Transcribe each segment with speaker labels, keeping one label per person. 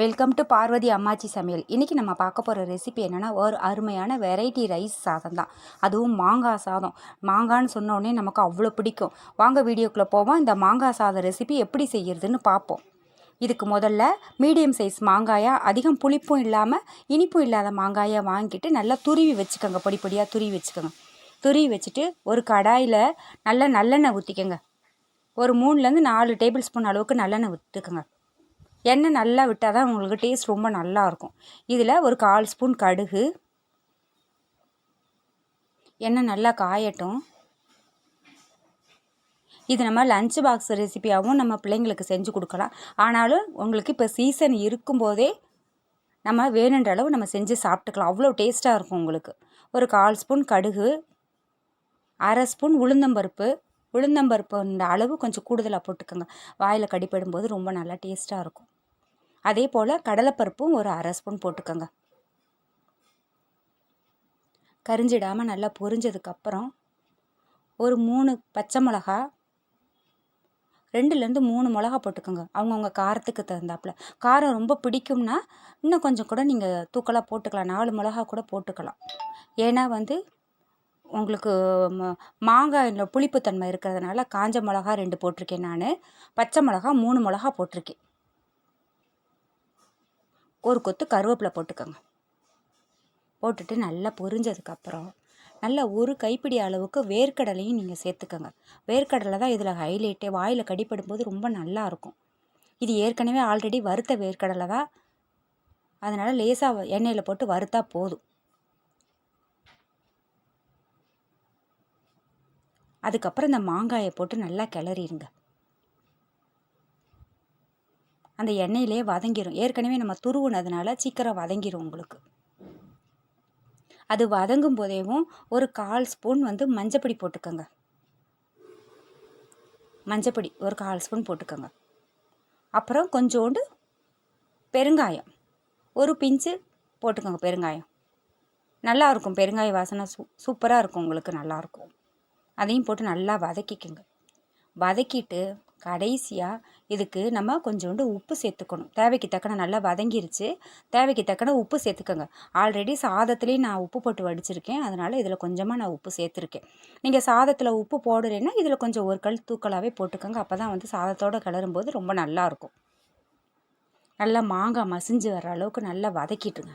Speaker 1: Welcome to Parvati அம்மாச்சி சமையல். இன்றைக்கி நம்ம பார்க்க போகிற ரெசிபி என்னென்னா ஒரு அருமையான வெரைட்டி ரைஸ் சாதம் தான். அதுவும் மாங்காய் சாதம். மாங்கான்னு சொன்னோடனே நமக்கு அவ்வளோ பிடிக்கும். வாங்க வீடியோக்குள்ளே போவோம். இந்த மாங்காய் சாதம் ரெசிபி எப்படி செய்கிறதுன்னு பார்ப்போம். இதுக்கு முதல்ல மீடியம் சைஸ் மாங்காயாக அதிகம் புளிப்பும் இல்லாமல் இனிப்பும் இல்லாத மாங்காயை வாங்கிட்டு நல்லா துருவி வச்சுக்கோங்க. பொடி பொடியாக துருவி வச்சுக்கோங்க. துருவி வச்சுட்டு ஒரு கடாயில் நல்ல நல்லெண்ணெய் ஊற்றிக்கோங்க ஒரு மூணுலேருந்து நாலு டேபிள் ஸ்பூன் அளவுக்கு நல்லெண்ணெய் விட்டுக்கோங்க எண்ணெய் நல்லா விட்டால் தான் உங்களுக்கு டேஸ்ட் ரொம்ப நல்லாயிருக்கும். இதில் ஒரு கால் ஸ்பூன் கடுகு. எண்ணெய் நல்லா காயட்டும். இது நம்ம லஞ்ச் பாக்ஸ் ரெசிபியாகவும் நம்ம பிள்ளைங்களுக்கு செஞ்சு கொடுக்கலாம். ஆனாலும் உங்களுக்கு இப்போ சீசன் இருக்கும்போதே நம்ம வேணுன்ற அளவு நம்ம செஞ்சு சாப்பிட்டுக்கலாம். அவ்வளோ டேஸ்ட்டாக இருக்கும் உங்களுக்கு. ஒரு கால் ஸ்பூன் கடுகு. அரை ஸ்பூன் உளுந்தம்பருப்பு. உளுந்தம்பருப்புன்ற அளவு கொஞ்சம் கூடுதலாக போட்டுக்கோங்க. வாயில் கடிப்பிடும்போது ரொம்ப நல்லா டேஸ்ட்டாக இருக்கும். அதே போல் கடலைப்பருப்பும் ஒரு அரை ஸ்பூன் போட்டுக்கோங்க. கரிஞ்சிடாமல் நல்லா பொரிஞ்சதுக்கப்புறம் ஒரு மூணு பச்சை மிளகா ரெண்டுலேருந்து மூணு மிளகா போட்டுக்கோங்க. அவங்கவுங்க காரத்துக்கு தகுந்தாப்புல. காரம் ரொம்ப பிடிக்கும்னா இன்னும் கொஞ்சம் கூட நீங்கள் தூக்கலாக போட்டுக்கலாம். நாலு மிளகா கூட போட்டுக்கலாம். ஏன்னா வந்து உங்களுக்கு மாங்காயில் புளிப்புத்தன்மை இருக்கிறதுனால காஞ்ச மிளகா ரெண்டு போட்டிருக்கேன் நான். பச்சை மிளகா மூணு மிளகா போட்டிருக்கேன். ஒரு கொத்து கருவேப்பிலை போட்டுக்கோங்க. போட்டுட்டு நல்லா பொரிஞ்சதுக்கப்புறம் நல்லா ஒரு கைப்பிடி அளவுக்கு வேர்க்கடலையும் நீங்கள் சேர்த்துக்கோங்க. வேர்க்கடலை தான் இதில் ஹைலைட்டே வாயில் கடிப்படும்போது ரொம்ப நல்லாயிருக்கும் இது ஏற்கனவே ஆல்ரெடி வறுத்த வேர்க்கடலை தான். அதனால் லேசாக எண்ணெயில் போட்டு வறுத்தா போதும். அதுக்கப்புறம் இந்த மாங்காயை போட்டு நல்லா கிளறிடுங்க அந்த எண்ணெயிலே வதங்கிடும் ஏற்கனவே நம்ம துருவுனதுனால சீக்கிரம் வதங்கிடும் உங்களுக்கு. அது வதங்கும் போதேவும் ஒரு கால் ஸ்பூன் வந்து மஞ்சப்பொடி போட்டுக்கோங்க. மஞ்சப்பொடி ஒரு கால் ஸ்பூன் போட்டுக்கோங்க. அப்புறம் கொஞ்சோண்டு பெருங்காயம். ஒரு பிஞ்சு போட்டுக்கோங்க பெருங்காயம். நல்லாயிருக்கும் பெருங்காய வாசனை சூ சூப்பராக இருக்கும் உங்களுக்கு. நல்லாயிருக்கும் அதையும் போட்டு நல்லா வதக்கிக்கோங்க. வதக்கிட்டு கடைசியாக இதுக்கு நம்ம கொஞ்சோண்டு உப்பு சேர்த்துக்கணும். தேவைக்கு தக்கன நல்லா வதங்கிருச்சு. தேவைக்கு தக்கன உப்பு சேர்த்துக்கோங்க. ஆல்ரெடி சாதத்துலேயும் நான் உப்பு போட்டு வடிச்சிருக்கேன். அதனால் இதில் கொஞ்சமாக நான் உப்பு சேர்த்துருக்கேன். நீங்கள் சாதத்தில் உப்பு போடலைன்னா இதில் கொஞ்சம் ஒரு கல் தூக்கலாகவே போட்டுக்கோங்க. அப்போ தான் வந்து சாதத்தோடு கிளறும்போது ரொம்ப நல்லாயிருக்கும் நல்லா மாங்காய் மசிஞ்சு வர அளவுக்கு நல்லா வதக்கிட்டுங்க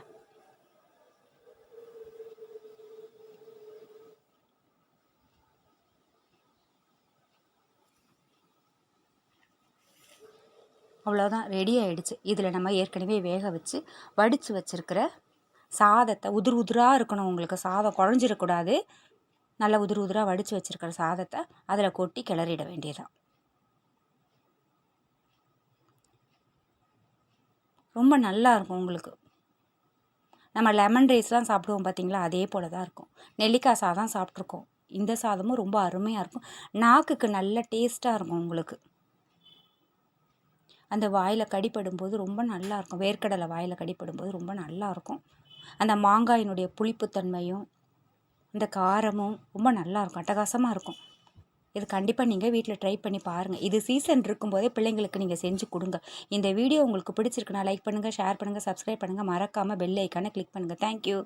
Speaker 1: அவ்வளோதான் ரெடி ஆகிடுச்சு இதில் நம்ம ஏற்கனவே வேக வச்சு வடித்து வச்சுருக்கிற சாதத்தை உதிர் உதிராக இருக்கணும் உங்களுக்கு. சாதம் குழஞ்சிடக்கூடாது. நல்லா உதிர் உதிராக வடித்து வச்சுருக்கிற சாதத்தை அதில் கொட்டி கிளறிட வேண்டியதான் ரொம்ப நல்லா இருக்கும் உங்களுக்கு. நம்ம லெமன் ரைஸ்லாம் சாப்பிடுவோம் பார்த்தீங்களா அதே போல் தான் இருக்கும். நெல்லிக்காய் சாதம் சாப்பிட்ருக்கோம் இந்த சாதமும் ரொம்ப அருமையாக இருக்கும். நாக்குக்கு நல்ல டேஸ்ட்டாக இருக்கும் உங்களுக்கு. அந்த வாயில் கடிப்படும்போது ரொம்ப நல்லாயிருக்கும் வேர்க்கடலை வாயில் கடிப்படும்போது ரொம்ப நல்லாயிருக்கும் அந்த மாங்காயினுடைய புளிப்புத்தன்மையும் இந்த காரமும் ரொம்ப நல்லாயிருக்கும் அட்டகாசமாக இருக்கும் இது கண்டிப்பாக நீங்கள் வீட்டில் ட்ரை பண்ணி பாருங்கள் இது சீசன் இருக்கும்போதே பிள்ளைங்களுக்கு நீங்கள் செஞ்சு கொடுங்க. இந்த வீடியோ உங்களுக்கு பிடிச்சிருக்குன்னா லைக் பண்ணுங்கள் ஷேர் பண்ணுங்கள் சப்ஸ்கிரைப் பண்ணுங்கள் மறக்காமல் பெல் ஐக்கானை கிளிக் பண்ணுங்கள் தேங்க்யூ